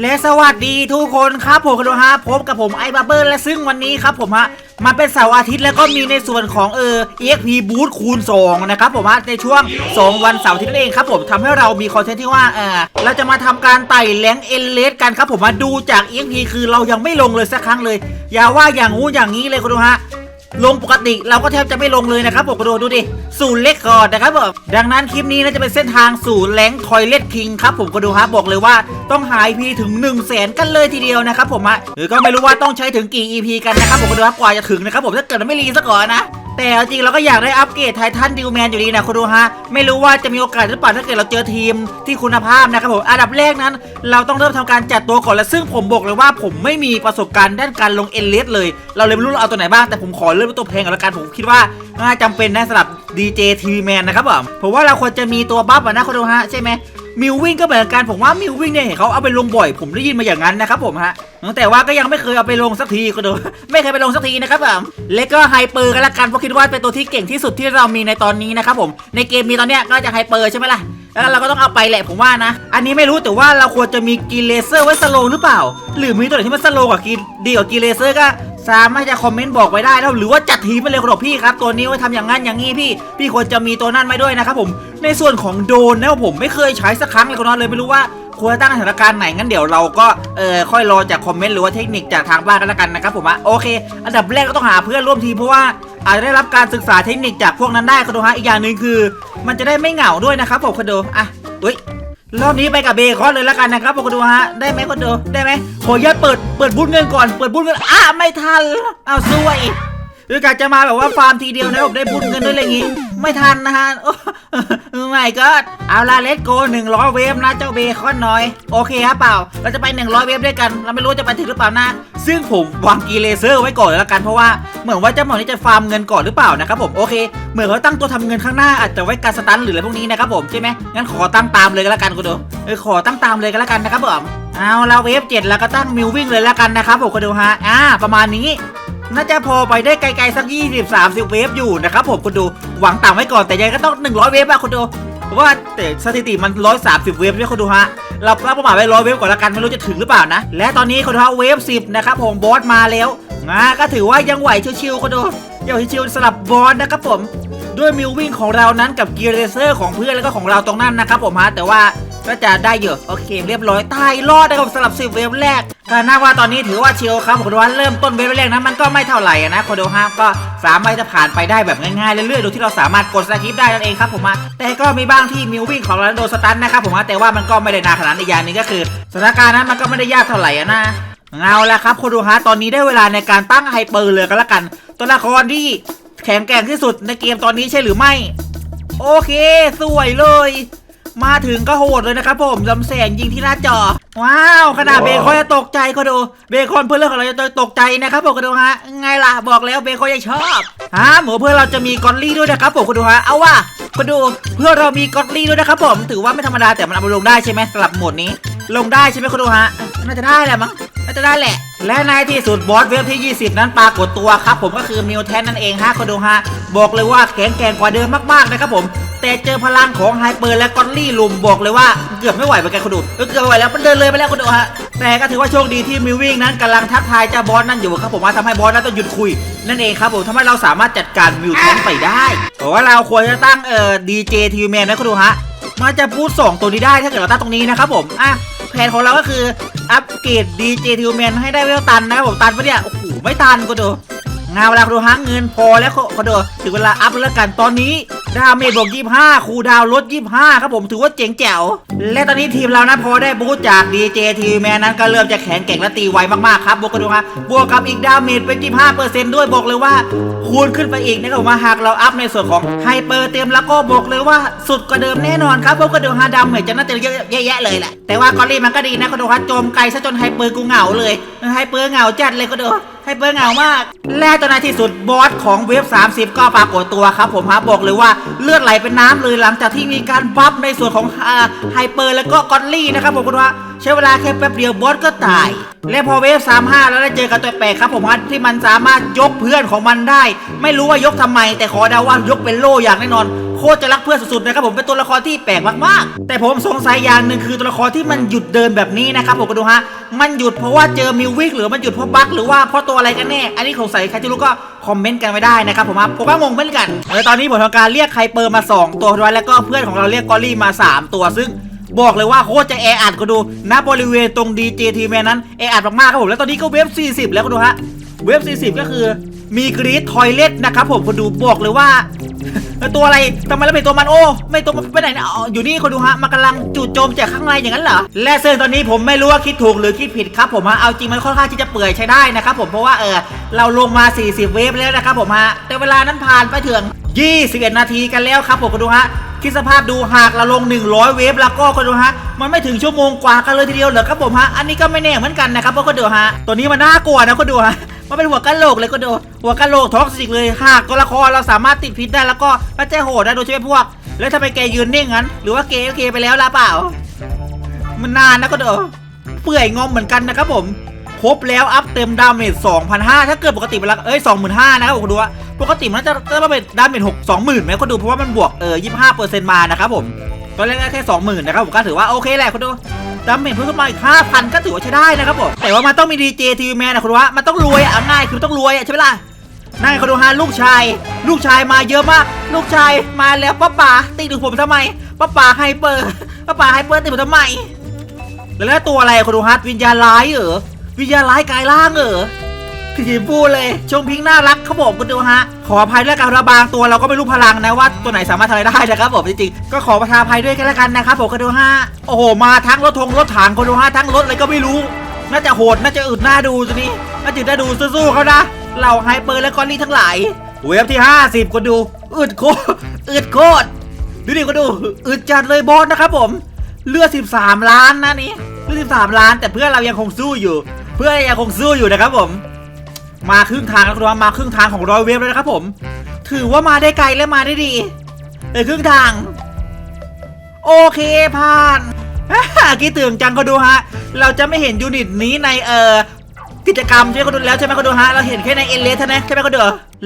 และสวัสดีทุกคนครับผมคุณฮะพบกับผมไอ้บเบอร์และซึ่งวันนี้ครับผมฮะมันเป็นเสาร์อาทิตย์แล้วก็มีในส่วนของเออ EXP Boost คูณ2นะครับผมฮะในช่วง 2 วันเสาร์อาทิตย์นั่นเองครับผมทำให้เรามีคอนเทนต์ที่ว่าเออเราจะมาทำการไต่แหลงเอเลสกันครับผมมาดูจาก EXP คือเรายังไม่ลงเลยสักครั้งเลย อย่าว่าอย่างงู้อย่างนี้เลยคุณฮะ ลงปกติเราก็แทบจะไม่ลงเลยนะครับผมกระโดดดูดิสู่เล็กคอร์ดนะครับผมดังนั้นคลิปนี้น่าจะเป็นเส้นทางสู่แหลงทอยเลทคิงครับผมก็ดูฮะบอกเลยว่าต้องหายพีถึง1นึ่งแสนกันเลยทีเดียวนะครับผมฮะหรือก็ไม่รู้ว่าต้องใช้ถึงกี่ EP กันนะครับผมก็ดูฮะกว่าจะถึงนะครับผมถ้าเกิดไม่รีซะก่อนนะ แต่จริงเราก็อยากได้อัปเกรดไททันดิวแมนอยู่ดีนะคุณดูฮะ ไม่รู้ว่าจะมีโอกาสหรือเปล่าถ้าเกิดเราเจอทีมที่คุณภาพนะครับผมอันดับแรกนั้น เราต้องเริ่มทำการจัดตัวก่อนและซึ่งผมบอกเลยว่าผมไม่มีประสบการณ์ด้านการลงเอเลสเลย เราเลยไม่รู้เราเอาตัวไหนบ้างแต่ผมขอเริ่มตัวแพงก่อนละกันผมคิดว่าน่าจำเป็นนะสำหรับ DJ TV Man นนะครับผมผมว่าเราควรจะมีตัวบัฟนะคุณดูฮะใช่ไหม มิววิ่งก็เหมือนกันผมว่ามิววิ่งเนี่ยเห็นเขาเอาไปลงบ่อย ผมได้ยินมาอย่างนั้นนะครับผมฮะแต่ว่าก็ยังไม่เคยเอาไปลงสักทีก็ดูไม่เคยไปลงสักทีนะครับผมและก็ไฮเปอร์ก็แล้วกันเพราะคิดว่าเป็นตัวที่เก่งที่สุดที่เรามีในตอนนี้นะครับผมในเกมมีตอนเนี้ยก็จะไฮเปอร์ใช่ไหมล่ะแล้วเราก็ต้องเอาไปแหละผมว่านะ อันนี้ไม่รู้แต่ว่าเราควรจะมีกีเลเซอร์ไว้สโลหรือเปล่า หรือมีตัวไหนที่มันสโลกว่ากีดีกว่ากีเลเซอร์ก็ สามารถจะคอมเมนต์บอกไว้ได้แล้วหรือว่าจัดทีมไปเลยครับพี่ครับ ตัวนี้ไว้ทำอย่างนั้นอย่างนี้พี่ พี่ควรจะมีตัวนั้นไว้ด้วยนะครับผมในส่วนของโดนนะผมไม่เคยใช้สักครั้งเลยคุณน้องเลยไม่รู้ว่าควรตั้งสถานการณ์ไหนงั้นเดี๋ยวเราก็เออค่อยรอจากคอมเมนต์หรือว่าเทคนิคจากทางบ้านกันล้วกันนะครับผมอะโอเค อันดับแรกก็ต้องหาเพื่อนร่วมทีมเพราะว่าอาจจะได้รับการศึกษาเทคนิคจากพวกนั้นได้คุณดูฮะอีกอย่างหนึ่งคือ มันจะได้ไม่เหงาด้วยนะครับผมคุณดูอะเฮ้ย รอบนี้ไปกับเบคอนเลยแล้วกันนะครับคุณดูฮะ ได้ไหมคุณดูได้ไหมขออนุญาตเปิดเปิดบุญเงินก่อนเปิดบุญเงินอะไม่ทันเอาซวยคือกาจะมาแบบว่าฟาร์มทีเดียวนะผมได้บุญเงินด้วยอะไรอย่างงี้ ไม่ทันนะฮะ ไม่ก็เอาละเลตโกหนึ่งร้อยเวฟนะเจ้าเบคอนน้อย โอเคครับเปล่า เราจะไปหนึ่งร้อยเวฟด้วยกัน เราไม่รู้จะไปถึงหรือเปล่านะ ซึ่งผมวางกีเลเซอร์ไว้ก่อนเลยละกันเพราะว่าเหมือนว่าเจ้าหมอนี่จะฟาร์มเงินก่อนหรือเปล่านะครับผมโอเค เหมือนเขาตั้งตัวทำเงินข้างหน้าอาจจะไว้การสตันหรืออะไรพวกนี้นะครับผมใช่ไหมงั้นขอตั้งตามเลยก็แล้วกันคุณดูเออขอตั้งตามเลยก็แล้วกันนะครับผมเอาเราเวฟเจ็ดแล้วก็ตั้งมิววิ่งเลยแล้วกันนะครับผมคุณดูฮะอ่าประมาณนี้ น่าจะพอไปได้ไกลๆสัก 20 30 เวฟอยู่นะครับผมคุณดูหวังต่ำไว้ก่อนแต่ยังก็ต้อง 100 เวฟอะคุณดูเพราะว่าแต่สถิติมัน 130 เวฟเนี่ยคุณดูฮะเราตั้งเป้าหมายไว้100เวฟก่อนละกันไม่รู้จะถึงหรือเปล่านะ และตอนนี้คุณดูฮะเวฟ10 นะครับผมบอสมาแล้วนะก็ถือว่ายังไหวชิวๆคุณดูยังไหวชิวๆสำหรับบอสนะครับผมด้วยมิววิ่งของเรานั้นกับเกียร์เรเซอร์ของเพื่อนแล้วก็ของเราตรงนั้นนะครับผมฮะแต่ว่า ก็จะได้เยอะโอเค เรียบร้อยตายรอดนะครับสำหรับสิบเวฟแรกก็น่าว่าตอนนี้ถือว่าชิลครับผมว่าเริ่มต้นเวฟแรกนะมันก็ไม่เท่าไหร่อะนะโคโดฮาก็สามารถจะผ่านไปได้แบบง่ายๆเรื่อยๆโดยที่เราสามารถกดสกิปได้นั่นเองครับผมฮะแต่ก็มีบ้างที่มิววิ่งของเราโดสตันนะครับผมฮะแต่ว่ามันก็ไม่ได้นานขนาดนั้นอีกอย่างนึงก็คือสถานการณ์นั้นมันก็ไม่ได้ยากเท่าไหร่นะเอาละครับโคโดฮะตอนนี้ได้เวลาในการตั้งไฮเปอร์เลยก็แล้วกัน ตัวละครที่แข็งแกร่งที่สุดในเกมตอนนี้ใช่หรือไม่ โอเค สวยเลย มาถึงก็โหดเลยนะครับผมลำแสงยิงที่หน้าจอ ว้าว ขนาดเบคอนจะตกใจก็ดู เบคอนเพื่อนเรื่องของเราจะตกใจนะครับผมก็ดูฮะ ไงล่ะ บอกแล้วเบคอนยังชอบฮะหมูเพื่อนเราจะมีกอลลี่ด้วยนะครับผมก็ดูฮะ เอาว่ะก็ดู เพื่อนเรามีกอลลี่ด้วยนะครับผม ถือว่าไม่ธรรมดาแต่มันเอาไปลงได้ใช่ไหมสำหรับโหมดนี้ ลงได้ใช่ไหมคุณดูฮะ น่าจะได้แหละมั้ง น่าจะได้แหละ และในที่สุดบอสเวฟที่ 20 นั้นปรากฏตัวครับผมก็คือมิวแทนนั่นเองฮะคุณดูฮะ บอกเลยว่าแข็งแกร่งกว่าเดิมมากๆนะครับผม แต่เจอพลังของไฮเปอร์และกอนลี่ลุมบอกเลยว่าเกือบไม่ไหวเหมือนกันคุณดูเออเกือบไม่ไหวแล้วมันเดินเลยไปแล้วคุณดูฮะแต่ก็ถือว่าโชคดีที่มิววิ่งนั้นกำลังทักทายเจ้าบอสนั่นอยู่ครับผมว่าทำให้บอสนั้นต้องหยุดคุยนั่นเองครับผมทำให้เราสามารถจัดการมิวแทนไปได้เพราะว่าเราควรจะตั้งเอ่อดีเจทีแมนนะคุณดูฮะมันจะพูดสองตัวนี้ได้ถ้าเกิดเราตั้งตรงนี้นะครับผมอะแผนของเราก็คืออัปเกรด DJ ทิวแมนให้ได้เวลตันนะครับผมตันปะเนี่ยโอ้โหไม่ตันก็ดู งานเวลาคุณดูฮะเงินพอแล้วก็ดูถึงเวลาอัพแล้วกันตอนนี้ดาเมจบวก25คูดาวลด 25 ครับผมถือว่าเจ๋งแจ๋ว และตอนนี้ทีมเรานะพอได้บูสต์จาก DJ ทีแมนนั้นก็เริ่มจะแข็งแกร่งและตีไวมากๆครับบวกกันดูฮะบบวกกับอีกดาเมจเป็น25%ด้วยบอกเลยว่า คูณขึ้นไปอีกนะครับผมหากเราอัพในส่วนของไฮเปอร์เต็มแล้วก็บอกเลยว่าสุดกว่าเดิมแน่นอนครับเพราะก็ดูฮาดาเมจจะน่าจะเยอะแยะเลยแหละแต่ว่ากอรี่มันก็ดีนะก็ดูฮะโจมไกลซะจนไฮเปอร์กูเหงาเลยไฮเปอร์เหงาจัดเลยก็ดู ไฮเปอร์เหงามาก และจนในที่สุดบอสของเวฟ30 ก็ปรากฏตัวครับผมฮะบอกเลยว่าเลือดไหลเป็นน้ำเลยหลังจากที่มีการบัฟในส่วนของไฮเปอร์แล้วก็กอรี่นะครับผมคุณว่าใช้เวลาแค่แป๊บเดียวบอสก็ตาย และพอเวฟ35 แล้วได้เจอกับตัวแปลกครับผมฮะที่มันสามารถยกเพื่อนของมันได้ ไม่รู้ว่ายกทำไม แต่ขอเดาว่ายกเป็นโล่อย่างแน่นอน โคตรจะรักเพื่อนสุดๆนะครับผมเป็นตัวละครที่แปลกมากๆแต่ผมสงสัยอย่างหนึ่งคือตัวละครที่มันหยุดเดินแบบนี้นะครับผมก็ดูฮะมันหยุดเพราะว่าเจอมิววิกหรือมันหยุดเพราะบั๊กหรือว่าเพราะตัวอะไรกันแน่อันนี้สงสัยใครจะรู้ก็คอมเมนต์กันไว้ได้นะครับผมครับผมก็งงเหมือนกันเออตอนนี้ผมทำการเรียกใครเปิร์มา 2 ตัวด้วยแล้วก็เพื่อนของเราเรียกกอลลี่มา 3 ตัวซึ่งบอกเลยว่าโคตรจะแออัดก็ดูณบริเวณตรงดีเจทีแมนนั้นแออัดมากๆครับผมแล้วตอนนี้ก็เว็บ 40 แล้วก็ดูฮะเว็บ 40 ก็คือมีกรีดทอยเล็ตนะครับผมคนดูบอกเลยว่า ตัวอะไรทำไมแล้วเป็นตัวมันโอ้ไม่ตัวมันไปไหนนะอ๋ออยู่นี่คนดูฮะมันกำลังจู่โจมจากข้างในอย่างนั้นเหรอและซึ่งตอนนี้ผมไม่รู้ว่าคิดถูกหรือคิดผิดครับผมฮะเอาจริงมันค่อนข้างที่จะเปื่อยใช้ได้นะครับผมเพราะว่าเออเราลงมา 40 เวฟแล้วนะครับผมฮะแต่เวลานั้นผ่านไปถึง 21 นาทีกันแล้วครับผมคนดูฮะคิดสภาพดูหากเราลง 100 เวฟแล้วก็คนดูฮะมันไม่ถึงชั่วโมงกว่ากันเลยทีเดียวเหรอครับผมฮะอันนี้ก็ไม่แน่เหมือนกันนะครับเพราะคนดูฮะตัวนี้มันน่ากลัวนะคนดูฮะ มันเป็นหัวกะโหลกเลยก็ดูหัวกะโหลกท็อกซิกเลยหากตัวละครเราสามารถติดพิษได้แล้วก็พระเจ้าโหดได้โดยใช่ไหมพวก แล้วทำไมแกยืนนิ่งงั้น หรือว่าเกโอเคไปแล้วล่ะเปล่า มันนานนะก็เดอเปื่อยงอมเหมือนกันนะครับผมครบแล้วอัพเต็มดาเมจ2,500 ถ้าเกิดปกติเวลาเอ้ย25,000นะครับผมดูว่าปกติมันจะจะมาเป็นดาเมจ6 20,000ไหมก็ดูเพราะว่ามันบวกเออ25%มานะครับผมตอนแรกแค่ 20,000นะครับผมก็ถือว่าโอเคแหละคุณดู ดาเมจเพิ่มขึ้นมาอีก5,000ก็ถือว่าใช้ได้นะครับผมแต่ว่ามันต้องมีดีเจทีวีแมนนะคุณวะมันต้องรวยอะเอาง่ายคือต้องรวยอะใช่ไหมล่ะนั่นไงเขาดูฮะลูกชาย ลูกชายมาเยอะมาก ลูกชายมาแล้วป้าป๋าตีดูผมทำไมป้าป๋าไฮเปอร์ป้าป๋าไฮเปอร์ตีผมทำไมแล้วตัวอะไรคุณดูฮะวิญญาณร้ายเหรอวิญญาณร้ายกายล่างเหรอ ทีมพูดเลย ชงพิงน่ารักเขาบอกคุณดูฮะ ขออภัยด้วยกันระบางตัวเราก็ไม่รู้พลังนะว่าตัวไหนสามารถทำอะไรได้นะครับผมจริงๆก็ขอประทานอภัยด้วยกันแล้วกันนะครับผมคุณดูฮะโอ้โหมาทั้งรถทงรถถังคุณดูฮะทั้งรถอะไรก็ไม่รู้ น่าจะโหดน่าจะอึดหน้าดูตัวนี้น่าจะน่าดูสู้ๆเขานะเหล่าไฮเปอร์และกอลลี่ทั้งหลายเว็บที่ 50ก็ดูอึดโคตรอึดโคตรดูดิก็ดูอึดจัดเลยบอสนะครับผม เลือด 13 ล้านนะนี่เลือด 13 ล้าน แต่เพื่อนเรายังคงสู้อยู่ เพื่อนยังคงสู้อยู่นะครับผม มาครึ่งทางแล้วครับมาครึ่งทางของร้อยเวฟแล้วนะครับผม ถือว่ามาได้ไกลและมาได้ดีเออครึ่งทาง โอเคผ่านคิดถึงจังก็ดูฮะ เราจะไม่เห็นยูนิตนี้ในเอ่อกิจกรรมใช่ไหมก็ดูแล้วใช่ไหมก็ดูฮะเราเห็นแค่ในเอเลสเท่านั้นใช่ไหมก็ดู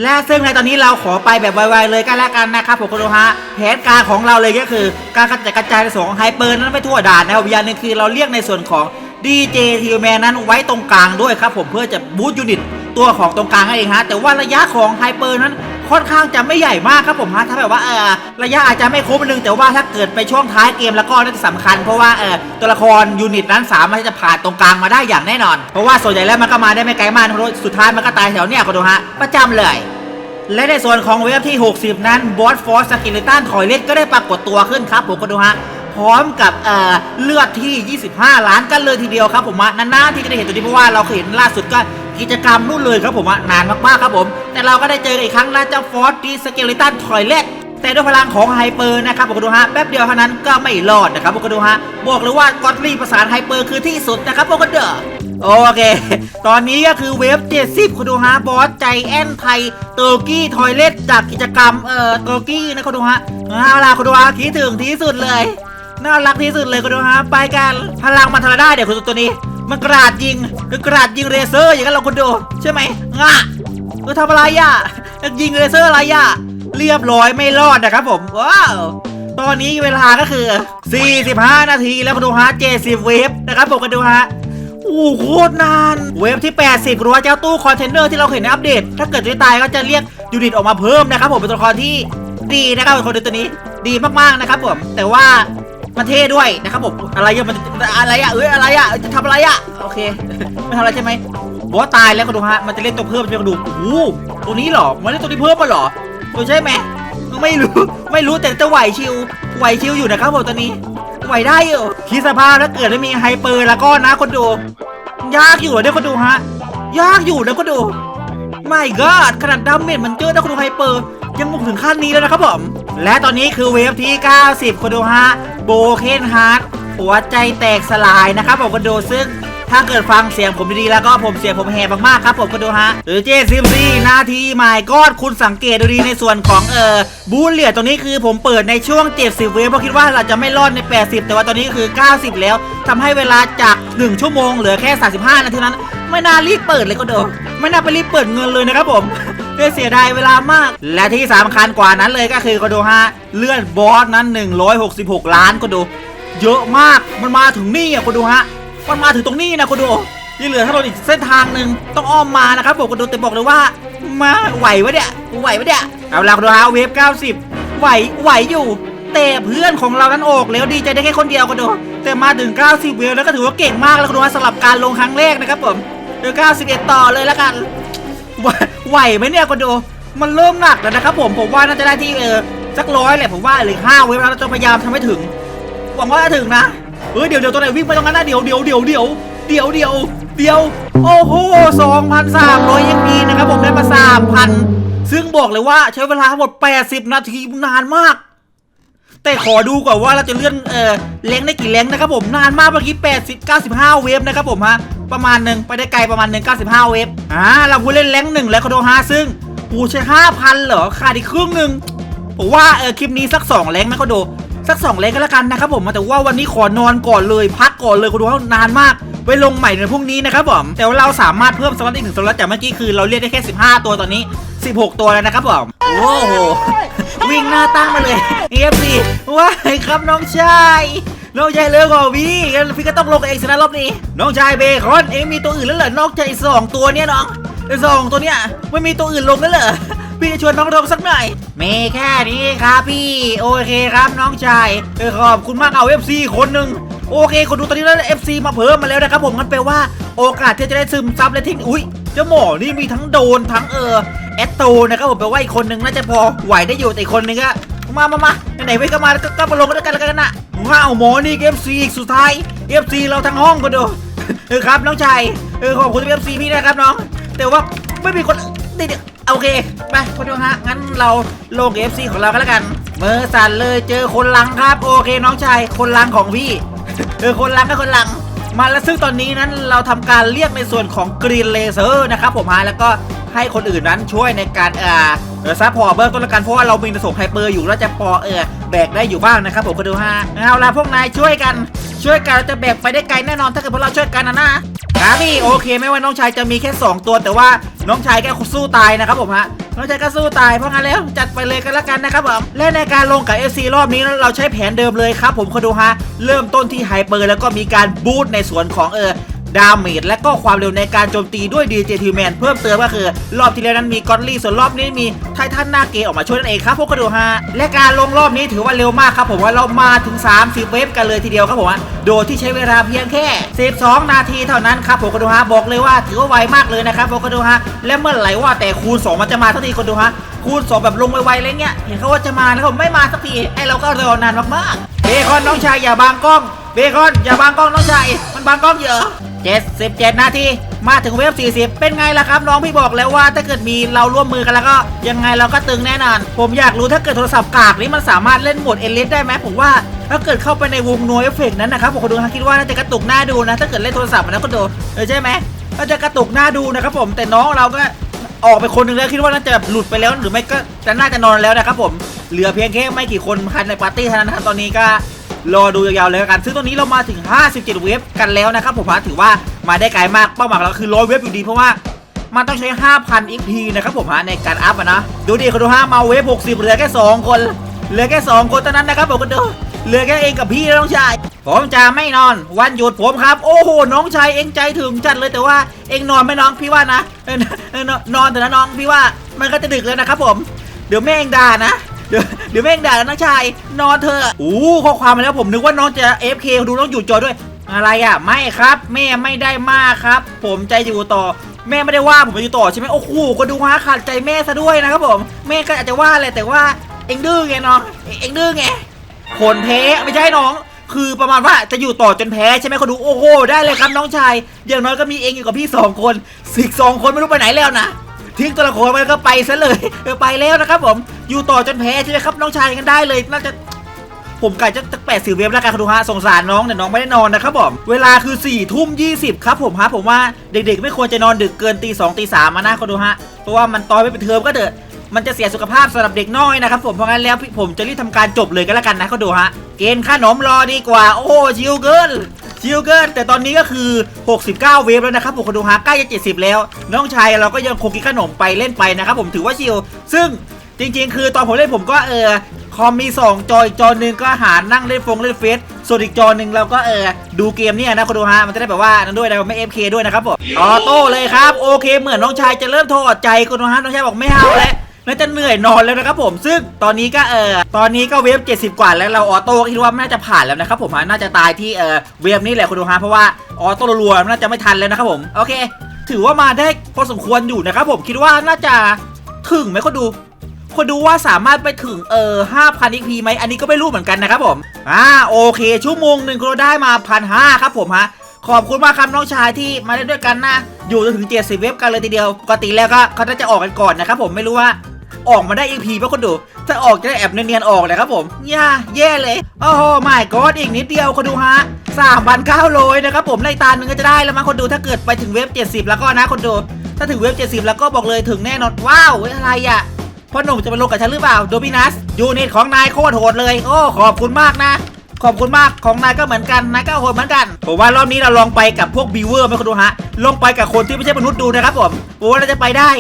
และซึ่งในตอนนี้เราขอไปแบบไวๆเลยก็แล้วกันนะครับผมก็ดูฮะแผนการของเราเลยก็คือ การกระจายกระจายในส่วนของไฮเปอร์นั้นไปทั่วด่านนะครับอย่างหนึงคือเราเรียกในส่วนของดีเจทีแมนนั้นไว้ตรงกลางด้วยครับผมเพื่อจะบูตยูนิต ตัวของตรงกลางนั่นเองฮะแต่ว่าระยะของไฮเปอร์นั้นค่อนข้างจะไม่ใหญ่มากครับผมฮะถ้าแบบว่าเออระยะอาจจะไม่ครบนึงแต่ว่าถ้าเกิดไปช่วงท้ายเกมแล้วก็น่าจะสำคัญเพราะว่าเออตัวละครยูนิตนั้นสามารถที่จะผ่านตรงกลางมาได้อย่างแน่นอน เพราะว่าส่วนใหญ่แล้วมันก็มาได้ไม่ไกลมากเพราะสุดท้ายมันก็ตายแถวเนี้ยก็ดูฮะประจำเลยและในส่วนของเว็บที่ 60 นั้นบอสฟอร์สกิลตันถอยเล็กก็ได้ปรากฏตัวขึ้นครับผมก็ดูฮะพร้อมกับเออเลือดที่ 25 ล้านกันเลยทีเดียวครับผมฮะนานๆที่จะได้เห็นตัวนี้เพราะว่าเราเห็นล่าสุดก็ กิจกรรมนู่นเลยครับผมฮะนานมากๆครับผม แต่เราก็ได้เจออีกครั้งนะเจ้าฟอร์สดีสเกลิตันถอยเล็กแต่ด้วยพลังของไฮเปอร์นะครับผมก็ดูฮะแป๊บเดียวเท่านั้นก็ไม่รอดนะครับผมก็ดูฮะบอกเลยว่ากอตลี่ประสานไฮเปอร์คือที่สุดนะครับผมก็เด้อโอเค ตอนนี้ก็คือเวฟ70คุณดูฮะบอสใจแอนไทยเตอร์กี้ทอยเล็ตจากกิจกรรมเอ่อเตอร์กี้นะคุณดูฮะเอาล่ะคุณดูฮะคิดถึงที่สุดเลย น่ารักที่สุดเลยคุณดูฮะไปกันพลังมันทำได้เดี๋ยวคุณดูตัวนี้ มันกราดยิงคือกราดยิงเรเซอร์อย่างนั้นเราคุณดูใช่ไหมงะเออทำอะไรอะยิงเรเซอร์อะไรอะเรียบร้อยไม่รอดนะครับผมว้าวตอนนี้เวลาก็คือ 45 นาทีแล้วคุณดูฮะ70 เวฟนะครับผมคุณดูฮะโอ้โหโคตรนาน เวฟที่ 80รัวเจ้าตู้คอนเทนเนอร์ที่เราเห็นในอัปเดต ถ้าเกิดจะตายก็จะเรียกยูนิตออกมาเพิ่มนะครับผมเป็นตัวละครที่ดีนะครับเป็นคนตัวนี้ดีมากๆนะครับผม แต่ว่า มันเท่ด้วยนะครับผมอะไรอะมันอะไรอะเอ้ยอะไรอะจะทำอะไรอะโอเคไม่ทำอะไรใช่ไหมบอกว่าตายแล้วก็ดูฮะมันจะเล่นตัวเพิ่มใช่ไหมก็ดูโอ้โหตัวนี้เหรอมันเล่นตัวนี้เพิ่มมาเหรอตัวใช่ไหมไม่รู้ไม่รู้แต่จะไหวชิวไหวชิวอยู่นะครับผมตอนนี้ไหวได้อยู่คิดสภาพถ้าเกิดไม่มีไฮเปอร์แล้วก็นะคนดูยากอยู่เนี่ยคนดูฮะยากอยู่นะคนดูไม่ก็ขนาดดาเมจมันเจอนะคนดูไฮเปอร์ยังบุกถึงขั้นนี้แล้วนะครับผม และตอนนี้คือเวฟที่ 90 คนดูฮะ โบเคนฮาร์ดหัวใจแตกสลายนะครับผมคนดูซึ่งถ้าเกิดฟังเสียงผมดีๆแล้วก็ผมเสียงผมแหบมากๆครับผมก็ดูฮะหรือเจซิมซีนาทีหมายกอดคุณสังเกตดูดีในส่วนของเอ่อบูลเลียตรงนี้คือผมเปิดในช่วง 70 เวฟเพราะคิดว่าเราจะไม่รอดใน 80 แต่ว่าตอนนี้คือ 90 แล้วทำให้เวลาจาก 1 ชั่วโมงเหลือแค่ 35 นาทีนั้น ไม่น่ารีบเปิดเลยก็เดอไม่น่าไปรีบเปิดเงินเลยนะครับผม นเลยเสียดายเวลามาก และที่สำคัญกว่านั้นเลยก็คือก็ดูฮะเลื่อนบอสนั้น 166 ล้านก็ดู เยอะมากมันมาถึงนี่อะก็ดูฮะมันมาถึงตรงนี้นะก็ดูยังเหลือถนนอีกเส้นทางหนึ่งต้องอ้อมมานะครับผมก็ดูแต่บอกเลยว่า มาไหววะเนี่ยไหววะเนี่ยเอาละก็ดูฮะเวฟ90 ไหวไหวอยู่แต่เพื่อนของเรานั้นออกแล้วดีใจได้แค่คนเดียวก็ดูแต่มาถึง 90 เวลแล้วก็ถือว่าเก่งมากแล้วก็ดูว่าสำหรับการลงครั้งแรกนะครับผมเดี๋ยว91 ต่อเลยแล้วกัน ไหวไหมเนี่ยก็ดูมันเริ่มหนักแล้วนะครับผมผมว่าน่าจะได้ที่เออสักร้อยแหละผมว่าหรือห้าเวลาเราจะพยายามทำให้ถึงหวังว่าจะถึงนะเฮ้ยเดี๋ยวเดี๋ยวตัวไหนวิ่งไปตรงนั้นนะเดี๋ยวเดี๋ยวเดี๋ยวเดี๋ยวเดี๋ยวเดี๋ยวเดี๋ยวโอ้โหสองพันสามร้อยยังดีนะครับผมได้มาสามพันซึ่งบอกเลยว่าใช้เวลาทั้งหมด80นาทีนานมาก แต่ขอดูก่อนว่าเราจะเลื่อนเออเล้งได้กี่เล้งนะครับผมนานมากเมื่อกี้80 95เวฟนะครับผมฮะ ประมาณหนึ่งไปได้ไกลประมาณหนึ่ง95 เวฟอ่าเราผู้เล่นแล้งหนึ่งแล้วคอโดฮาซึ่งปูใช้5,000เหรอขาดอีกครึ่งหนึ่งผมว่าเออคลิปนี้สัก2แล้งนะคอโดสัก2แล้งก็แล้วกันนะครับผมแต่ว่าวันนี้ขอนอนก่อนเลยพักก่อนเลยคอโดฮานานมากไว้ลงใหม่ในพรุ่งนี้นะครับผมแต่ว่าเราสามารถเพิ่มสล็อตอีกหนึ่งสล็อตจากเมื่อกี้คือเราเรียกได้แค่ 15 ตัวตอนนี้ 16 ตัวแล้วนะครับผมโอ้โหวิ่งหน้าตั้งมาเลย EFC ว้ายครับน้องชาย น้องชายเลิกก่อนพี่งั้นพี่ก็ต้องลงเองสินะรอบนี้ น้องชายเบคอนเองมีตัวอื่นแล้วเหรอนอกจากไอ้สองตัวเนี้ยน้องไอ้สองตัวเนี้ยไม่มีตัวอื่นลงแล้วเหรอพี่จะชวนน้องลงสักหน่อยมีแค่นี้ครับพี่ โอเคครับน้องชายเออขอบคุณมากเอา FC คนหนึ่งโอเคคนดูตอนนี้แล้ว FC มาเพิ่มมาแล้วนะครับผมงั้นแปลว่าโอกาสที่จะได้ซึมซับและทิ้งอุ้ยเจ้าหมอนี่มีทั้งโดนทั้งเออแอตโตนะครับผมแปลว่าอีกคนนึงน่าจะพอไหวได้อยู่แต่อีกคนนึงก็มามามาไหนๆไปก็มาก็ก็มาลงกันแล้วกันแล้วกันนะ ว้าวหมอนี่เอฟซีอีกสุดท้ายเอฟซีเราทั้งห้องก็ดูเออครับน้องชายเออขอบคุณเอฟซีพี่นะครับน้อง แต่ว่าไม่มีคนติดโอเคไปคนดูฮะงั้นเราลงเอฟซีของเรากันแล้วกันเมื่อสันเลยเจอคนลังครับ โอเคน้องชายคนลังของพี่เออคนลังก็คนลังมาแล้วซึ่งตอนนี้นั้นเราทำการเรียกในส่วนของกรีนเลเซอร์นะครับผมฮะแล้วก็ ให้คนอื่นนั้นช่วยในการเอ่อเออซัพพอร์ตเบิร์ต้นละกันเพราะว่าเรามีในส่งไฮเปอร์อยู่แล้วจะพอเออแบกได้อยู่บ้างนะครับผมก็ดูฮะเอาละพวกนายช่วยกัน ช่วยกันเราจะแบกไปได้ไกลแน่นอนถ้าเกิดพวกเราช่วยกันนะนะครับพี่โอเคไม่ว่าน้องชายจะมีแค่ 2 ตัว แต่ว่าน้องชายแค่สู้ตายนะครับผมฮะน้องชายก็สู้ตายเพราะงั้นแล้วจัดไปเลยกันละกันนะครับผมและในการลงกับ FC รอบนี้เราใช้แผนเดิมเลยครับผมคอยดูฮะเริ่มต้นที่ไฮเปอร์แล้วก็มีการบูตในส่วนของเออ ดาเมจและก็ความเร็วในการโจมตีด้วย DJ t แมนเพิ่มเติมก็คือ รอบที่แล้วนั้นมีกอตลี่ส่วนรอบนี้มีไททันนาเกออกมาช่วยนั่นเองครับพวกกระดูฮะและการลงรอบนี้ถือว่าเร็วมากครับผมว่าเรามาถึง 30 เวฟกันเลยทีเดียวครับผมโดยที่ใช้เวลาเพียงแค่ 12 นาทีเท่านั้นครับผมกระดูฮะบอกเลยว่าถือว่าไวมากเลยนะครับผมกระดูฮะและเมื่อไหร่ว่าแต่คูณ 2 มันจะมาทันทีคนดูฮะคูณ2แบบลงไวๆอะไรเงี้ยเห็นเขาว่าจะมาแล้วผมไม่มาสักทีไอเราก็รอนานมากๆเบคอนน้องชายอย่าบางกล้องเบคอนอย่าบางกล้องน้องชายมันบางกล้องเยอะ 77 นาทีมาถึงเวฟ 40 เป็นไงล่ะครับ น้องพี่บอกแล้วว่าถ้าเกิดมีเราร่วมมือกันแล้วก็ยังไงเราก็ตึงแน่นอน ผมอยากรู้ถ้าเกิดโทรศัพท์กากนี้มันสามารถเล่นโหมดเอลิสได้ไหมผมว่าถ้าเกิดเข้าไปในวงนัวเอฟเฟกนั้นนะครับผมคนดูนคิดว่าน่าจะกระตุกหน้าดูนะ ถ้าเกิดเล่นโทรศัพท์นะก็ดูเออใช่ไหมก็จะกระตุกหน้าดูนะครับผมแต่น้องเราก็ออกไปคนหนึ่งแล้วคิดว่าน่าจะหลุดไปแล้วหรือไม่ก็จะน่าจะนอนแล้วนะครับผมเหลือเพียงแค่ไม่กี่คนภายในปาร์ตี้เท่านั้นครับตอนนี้ก็ รอดูยาวๆเลยกัน ซึ่งตอนนี้เรามาถึง 57 เวฟกันแล้วนะครับผมฮะถือว่ามาได้ไกลมากเป้าหมายเราคือร้อยเวฟอยู่ดีเพราะว่ามันต้องใช้ 5,000 XP นะครับผมฮะในการอัพนะ ดูดิคุณดูฮะมาเวฟ60 เหลือแค่ 2 คน เหลือแค่ 2 คนเท่านั้นนะครับผมก็ดูเหลือแค่เองกับพี่น้องชาย ผมจะไม่นอนวันหยุดผมครับ โอ้โห น้องชายเองใจถึงจัดเลยแต่ว่าเองนอนไม่น้องพี่ว่านะนอนนอนแต่นะน้องพี่ว่ามันก็จะดึกแล้วนะครับผม เดี๋ยวแม่เองด่านะ เดี๋ยวเดี๋ยวแม่งด่ากันน้องชาย นอนเถอะอู้ข้อความมาแล้วผมนึกว่าน้องจะ FK ดูน้องอยู่จอด้วย อะไรอะ ไม่ครับ แม่ไม่ได้มากครับ ผมใจอยู่ต่อ แม่ไม่ได้ว่าผมจะอยู่ต่อใช่ไหมโอ้โหก็ดูฮะขาดใจแม่ซะด้วยนะครับผมแม่ก็อาจจะว่าแหละแต่ว่าเอ็งดื้อไงน้องเอ็งเอ็งดื้อไงผลแพ้ไม่ใช่น้องคือประมาณว่าจะอยู่ต่อจนแพ้ใช่ไหมเขาดูโอ้โหได้เลยครับน้องชายอย่างน้อยก็มีเองอยู่กับพี่สองคนสิกสองคนไม่รู้ไปไหนแล้วนะ ทิ้งตัวละครไปก็ไปซะเลยเออไปแล้วนะครับผมอยู่ต่อจนแพ้ใช่ไหมครับน้องชายกันได้เลยน่าจะผมกะจะแปดสิบเวฟแล้วกันคุณดูฮะสงสารน้องแต่น้องไม่ได้นอนนะครับผมเวลาคือ4ี่ทุ่มยีครับผมฮะผมว่าเด็กๆ ไม่ควรจะนอนดึกเกินตีสองตีสามนะคุณดูฮะเพราะว่ามันตอนไม่เป็นเทอมก็เถอะมันจะเสียสุขภาพสำหรับเด็กน้อยนะครับผมเพราะงั้นแล้วผมจะรีบทำการจบเลยก็แล้วกันนะคุณดูฮะเกณฑ์ขนมรอดีกว่า โอ้ชิวเกิน ชิลเกินแต่ตอนนี้ก็คือ 69 เวฟแล้วนะครับผมคนดูฮะใกล้จะ 70 แล้ว น้องชายเราก็ยังคงกินขนมไปเล่นไปนะครับผมถือว่าชิลซึ่งจริงๆ คือตอนผมเล่นผมก็เออคอมมี 2 จออีกจอหนึ่งก็หานั่งเล่นฟงเล่นเฟซส่วนอีกจอหนึ่งเราก็เออดูเกมเนี่ยนะคนดูฮะมันจะได้แบบว่านั่นด้วยนะไม่ FK ด้วยนะครับผมออโต้เลยครับโอเคเหมือนน้องชายจะเริ่มโทษใจคนดูฮะน้องชายบอกไม่เอาแล้ว น่าจะเหนื่อยนอนแล้วนะครับผมซึ่งตอนนี้ก็เออตอนนี้ก็เวฟ 70 กว่าแล้วเราออโต้ก็คิดว่าน่าจะผ่านแล้วนะครับผมฮะน่าจะตายที่เออเวฟนี้แหละคุณดูฮะเพราะว่าออโต้รัวๆน่าจะไม่ทันแล้วนะครับผมโอเค ถือว่ามาได้พอสมควรอยู่นะครับผมคิดว่าน่าจะถึงไหมคนดูคนดูว่าสามารถไปถึงเออ5,000 XP ไหมอันนี้ก็ไม่รู้เหมือนกันนะครับผมอ่าโอเค ชั่วโมงหนึ่งเราได้มาพันห้าครับผมฮะขอบคุณมากครับน้องชายที่มาเล่นด้วยกันนะ อยู่จนถึง 70 เว็บกันเลยทีเดียว ปกติแล้วก็เขาน่าจะออกกันก่อนนะครับผมไม่รู้ว่า ออกมาได้ EP ป่ะคนดู ถ้าออกจะได้แอบเนียนๆออกเลยครับผมย่าแย่เลย โอ้โหไม่กอดอีกนิดเดียวคนดูฮะสามพันเก้าร้อยนะครับผมในตาหนึ่งก็จะได้แล้วมั้งคนดูถ้าเกิดไปถึงเว็บ70แล้วก็นะคนดู ถ้าถึงเว็บ70แล้วก็บอกเลยถึงแน่นอนว้าวอะไรอะพ่อหนุ่มจะมาลงกับฉันหรือเปล่าโดมินัสยูนิตของนายโคตรโหดเลย โอ้ขอบคุณมากนะขอบคุณมากของนายก็เหมือนกันนายก็โหดเหมือนกันผมว่ารอบนี้เราลองไปกับพวกบีเวอร์ไหมคนดูฮะลงไปกับคนที่ไม่ใช่มนุษย์ดูนะครับผมผมว่าเราจะไปได้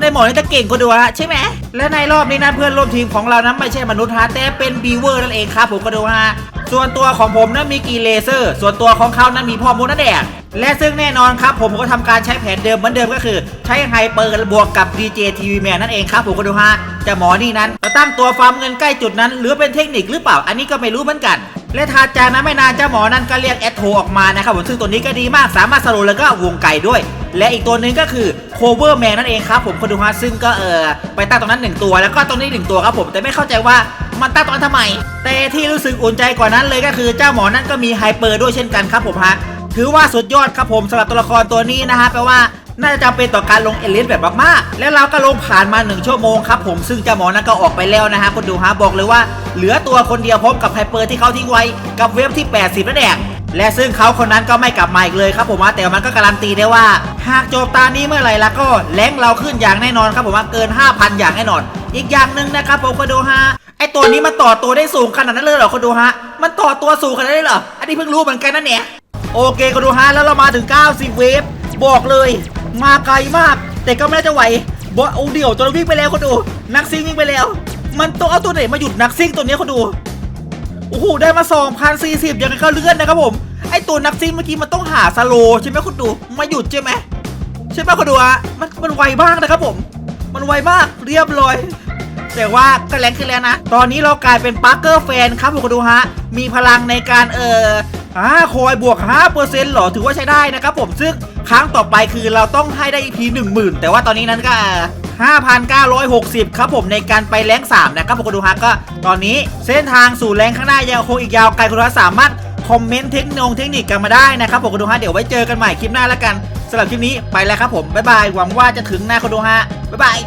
ในหมอนี่จะเก่งคนดูฮะใช่ไหม และในรอบนี้นะเพื่อนร่วมทีมของเรานั้นไม่ใช่มนุษย์ฮะแต่เป็นบีเวอร์นั่นเองครับผมก็ดูฮะส่วนตัวของผมนั้นมีกีเลเซอร์ ส่วนตัวของเขานั้นมีพ่อมูนั่นแดกและซึ่งแน่นอนครับผมก็ทำการใช้แผนเดิมเหมือนเดิมก็คือ ใช้ไฮเปอร์บวกกับ DJ TV Man นั่นเองครับผมก็ดูฮะแต่หมอนี่นั้นจะตั้งตัวฟาร์มเงินใกล้จุดนั้น หรือเป็นเทคนิคหรือเปล่า อันนี้ก็ไม่รู้เหมือนกันและทาจานั้นไม่นานเจ้าหมอนั้นก็เรียกแอดโทออกมานะครับผมซึ่งตัวนี้ก็ดีมากสามารถสโลแล้วก็วงไก่ด้วย และอีกตัวหนึ่งก็คือ cover man นั่นเองครับผมคนดูฮะซึ่งก็เออไปตั้งตรงนั้นหนึ่งตัว แล้วก็ตรงนี้หนึ่งตัวครับผมแต่ไม่เข้าใจว่ามันตั้งตรงนั้นทำไม แต่ที่รู้สึกอุ่นใจกว่านั้นเลยก็คือเจ้าหมอนั้นก็มีไฮเปอร์ด้วยเช่นกันครับผมฮะถือว่าสุดยอดครับผมสำหรับตัวละครตัวนี้นะฮะแปลว่าน่าจะจำเป็นต่อการลงเอลิสแบบมากๆ แล้วเราก็ลงผ่านมา 1 ชั่วโมงครับผมซึ่งเจ้าหมอนั้นก็ออกไปแล้วนะฮะคนดูฮะบอกเลยว่า เหลือตัวคนเดียวพร้อมกับไฮเปอร์ที่เขาทิ้งไว้กับเวฟที่ 80นั่นแหละ และซึ่งเขาคนนั้นก็ไม่กลับมาอีกเลยครับผมว่าแต่มันก็การันตีได้ว่า หากจบตานี้เมื่อไหร่แล้วก็แรงเราขึ้นอย่างแน่นอนครับผมว่าเกิน 5,000 อย่างแน่นอน อีกอย่างหนึ่งนะครับผมคนดูฮะไอตัวนี้มันต่อตัวได้สูงขนาดนั้นเลยเหรอคนดูฮะมันต่อตัวสูงขนาดนั้นเลยเหรออันนี้เพิ่งรู้เหมือนกันนะเนี่ยโอเคก็ดูฮะแล้วเรามาถึง 90 เวฟบอกเลย มาไกลมาก แต่ก็ไม่น่าจะไหวบอสโอ้เดี่ยวตัววิ่งไปแล้วคนดู นักซิ่งวิ่งไปแล้ว มันต้องเอาตัวไหนมาหยุดนักซิ่งตัวนี้คนดู โอ้โหได้มา 2,040ยังไงก็เลื่อนนะครับผมไอตัวนักซิ่งเมื่อกี้มันต้องหาสโลใช่ไหมคนดูมาหยุดใช่ไหมใช่ไหมคนดูฮะมันมันไวมากนะครับผม มันไวมากเรียบร้อยแต่ว่าก็แรงขึ้นแล้วนะ ตอนนี้เรากลายเป็นปาร์เกอร์แฟนครับผมก็ดูฮะ มีพลังในการเอ่ออ่าคอยบวก 5%หรอ ถือว่าใช้ได้นะครับผม ซึ่งครั้งต่อไปคือเราต้องให้ได้ EP 10,000 แต่ว่าตอนนี้นั้นก็ 5,960 ครับผมในการไปแรง3นะครับผมก็ดูฮะก็ตอนนี้เส้นทางสู่แรงข้างหน้ายังคงอีกยาวไกลคุณผู้ชมสามารถคอมเมนต์เทคโนเทคนิคกันมาได้นะครับผมก็ดูฮะเดี๋ยวไว้เจอกันใหม่คลิปหน้าแล้วกันสำหรับคลิปนี้ไปแล้วครับผมบ๊ายบายหวังว่าจะถึงหน้าคนดูฮะบ๊ายบาย